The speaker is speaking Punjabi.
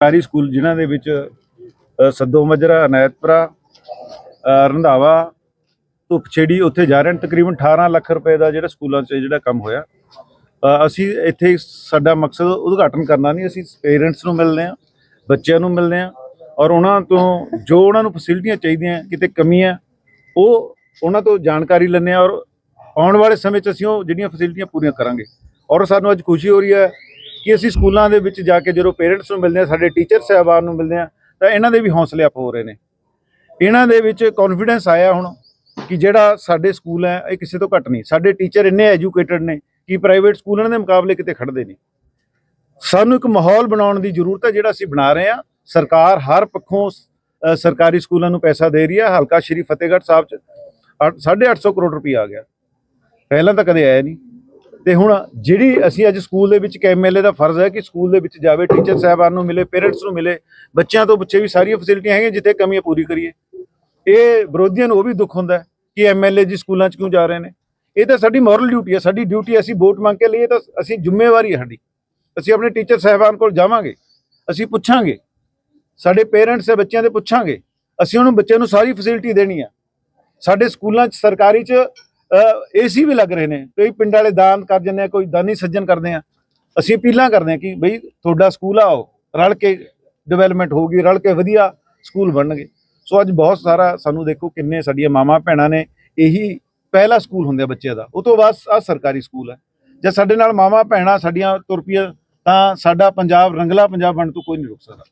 ਸਰਕਾਰੀ ਸਕੂਲ ਜਿਨ੍ਹਾਂ ਦੇ ਵਿੱਚ ਸੱਦੋ ਮਜਰਾ ਅਨਾਇਤਪੁਰਾ ਰੰਧਾਵਾ ਧੁੱਪਛੇੜੀ ਉੱਥੇ ਜਾ ਰਹੇ ਨੇ, ਤਕਰੀਬਨ 18 ਲੱਖ ਰੁਪਏ ਦਾ ਜਿਹੜਾ ਸਕੂਲਾਂ 'ਚ ਜਿਹੜਾ ਕੰਮ ਹੋਇਆ। ਅਸੀਂ ਇੱਥੇ ਸਾਡਾ ਮਕਸਦ ਉਦਘਾਟਨ ਕਰਨਾ ਨਹੀਂ, ਅਸੀਂ ਪੇਰੈਂਟਸ ਨੂੰ ਮਿਲਦੇ ਆ ਬੱਚਿਆਂ ਨੂੰ ਮਿਲਦੇ ਆ ਔਰ ਉਹਨਾਂ ਤੋਂ ਜੋ ਉਹਨਾਂ ਨੂੰ ਫੈਸਿਲਿਟੀਆਂ ਚਾਹੀਦੀਆਂ, ਕਿਤੇ ਕਮੀਆਂ, ਉਹ ਉਹਨਾਂ ਤੋਂ ਜਾਣਕਾਰੀ ਲੈਂਦੇ ਆ ਔਰ ਆਉਣ ਵਾਲੇ ਸਮੇਂ 'ਚ ਅਸੀਂ ਉਹ ਜਿਹੜੀਆਂ ਫੈਸਿਲਿਟੀਆਂ ਪੂਰੀਆਂ ਕਰਾਂਗੇ। ਔਰ ਸਾਨੂੰ ਅੱਜ ਖੁਸ਼ੀ ਹੋ ਰਹੀ ਹੈ ਕਿ ਅਸੀਂ ਸਕੂਲਾਂ ਦੇ ਵਿੱਚ ਜਾ ਕੇ ਜਦੋਂ ਪੇਰੈਂਟਸ ਨੂੰ ਮਿਲਦੇ ਆ ਸਾਡੇ ਟੀਚਰ ਸਾਹਿਬਾਨ ਨੂੰ ਮਿਲਦੇ ਆ ਤਾਂ ਇਹਨਾਂ ਦੇ ਵੀ ਹੌਸਲੇ ਅਪ ਹੋ ਰਹੇ ਨੇ। ਇਹਨਾਂ ਦੇ ਵਿੱਚ ਕੌਨਫੀਡੈਂਸ ਆਇਆ ਹੁਣ ਕਿ ਜਿਹੜਾ ਸਾਡੇ ਸਕੂਲ ਹੈ, ਇਹ ਕਿਸੇ ਤੋਂ ਘੱਟ ਨਹੀਂ। ਸਾਡੇ ਟੀਚਰ ਇੰਨੇ ਐਜੂਕੇਟਡ ਨੇ ਕਿ ਪ੍ਰਾਈਵੇਟ ਸਕੂਲਾਂ ਦੇ ਮੁਕਾਬਲੇ ਕਿਤੇ ਖੜਦੇ ਨਹੀਂ। ਸਾਨੂੰ ਇੱਕ ਮਾਹੌਲ ਬਣਾਉਣ ਦੀ ਜ਼ਰੂਰਤ ਹੈ, ਜਿਹੜਾ ਅਸੀਂ ਬਣਾ ਰਹੇ ਹਾਂ। ਸਰਕਾਰ ਹਰ ਪੱਖੋਂ ਸਰਕਾਰੀ ਸਕੂਲਾਂ ਨੂੰ ਪੈਸਾ ਦੇ ਰਹੀ ਹੈ। ਹਲਕਾ ਸ਼੍ਰੀ ਫਤਿਹਗੜ੍ਹ ਸਾਹਿਬ ਚ 850 ਕਰੋੜ ਰੁਪਏ ਆ ਗਿਆ। ਪਹਿਲਾਂ ਤਾਂ ਕਦੇ ਆਇਆ ਨਹੀਂ। ਤੇ ਹੁਣ ਜਿਹੜੀ ਅਸੀਂ ਅੱਜ ਸਕੂਲ ਦੇ ਵਿੱਚ ਇੱਕ ਐਮਐਲਏ ਦਾ ਫਰਜ਼ ਹੈ ਕਿ ਸਕੂਲ ਦੇ ਵਿੱਚ ਜਾਵੇ ਟੀਚਰ ਸਾਹਿਬਾਨ ਨੂੰ ਮਿਲੇ ਪੇਰੈਂਟਸ ਨੂੰ ਮਿਲੇ, ਬੱਚਿਆਂ ਤੋਂ ਬੱਚੇ ਵੀ ਸਾਰੀਆਂ ਫੈਸਿਲਿਟੀਆਂ ਹੈਗੀਆਂ ਜਿੱਥੇ ਕਮੀਆਂ ਪੂਰੀ ਕਰੀਏ। ਇਹ ਵਿਰੋਧੀਆਂ ਨੂੰ ਉਹ ਵੀ ਦੁੱਖ ਹੁੰਦਾ ਹੈ ਕਿ ਐਮਐਲਏ ਜੀ ਸਕੂਲਾਂ 'ਚ ਕਿਉਂ ਜਾ ਰਹੇ ਨੇ। ਇਹ ਤਾਂ ਸਾਡੀ ਮੋਰਲ ਡਿਊਟੀ ਹੈ, ਸਾਡੀ ਡਿਊਟੀ ਅਸੀਂ ਵੋਟ ਮੰਗ ਕੇ ਲਈਏ ਤਾਂ ਅਸੀਂ ਜ਼ਿੰਮੇਵਾਰੀ ਹੈ ਸਾਡੀ। ਅਸੀਂ ਆਪਣੇ ਟੀਚਰ ਸਾਹਿਬਾਨ ਕੋਲ ਜਾਵਾਂਗੇ, ਅਸੀਂ ਪੁੱਛਾਂਗੇ, ਸਾਡੇ ਪੇਰੈਂਟਸ ਦੇ ਬੱਚਿਆਂ ਦੇ ਪੁੱਛਾਂਗੇ, ਅਸੀਂ ਉਹਨੂੰ ਬੱਚਿਆਂ ਨੂੰ ਸਾਰੀ ਫੈਸਿਲਿਟੀ ਦੇਣੀ ਆ ਸਾਡੇ ਸਕੂਲਾਂ 'ਚ, ਸਰਕਾਰੀ 'ਚ ਏਸੀ ਵੀ ਲੱਗ ਰਹੇ ਨੇ। ਕਈ ਪਿੰਡ ਵਾਲੇ ਦਾਨ ਕਰ ਜਾਂਦੇ ਆ, ਕੋਈ ਦਾਨੀ ਸੱਜਣ ਕਰਦੇ ਆ। ਅਸੀਂ ਅਪੀਲਾਂ ਕਰਦੇ ਆ ਕਿ ਬਈ ਤੁਹਾਡਾ ਸਕੂਲ ਆਓ, ਰਲ ਕੇ ਡਿਵੈਲਪਮੈਂਟ ਹੋਊਗੀ, ਰਲ ਕੇ ਵਧੀਆ ਸਕੂਲ ਬਣਨਗੇ। ਸੋ ਅੱਜ ਬਹੁਤ ਸਾਰਾ ਸਾਨੂੰ ਦੇਖੋ ਕਿੰਨੇ ਸਾਡੀਆਂ ਮਾਵਾਂ ਭੈਣਾਂ ਨੇ, ਇਹੀ ਪਹਿਲਾ ਸਕੂਲ ਹੁੰਦੇ ਆ ਬੱਚਿਆਂ ਦਾ। ਉਹ ਤੋਂ ਬਾਅਦ ਆ ਸਰਕਾਰੀ ਸਕੂਲ ਹੈ ਜੇ ਸਾਡੇ ਨਾਲ ਮਾਵਾਂ ਭੈਣਾਂ ਸਾਡੀਆਂ ਤੁਰ ਪਈਆਂ, ਤਾਂ ਸਾਡਾ ਪੰਜਾਬ ਰੰਗਲਾ ਪੰਜਾਬ ਬਣ ਤੋਂ ਕੋਈ ਨਹੀਂ ਰੁਕ ਸਕਦਾ।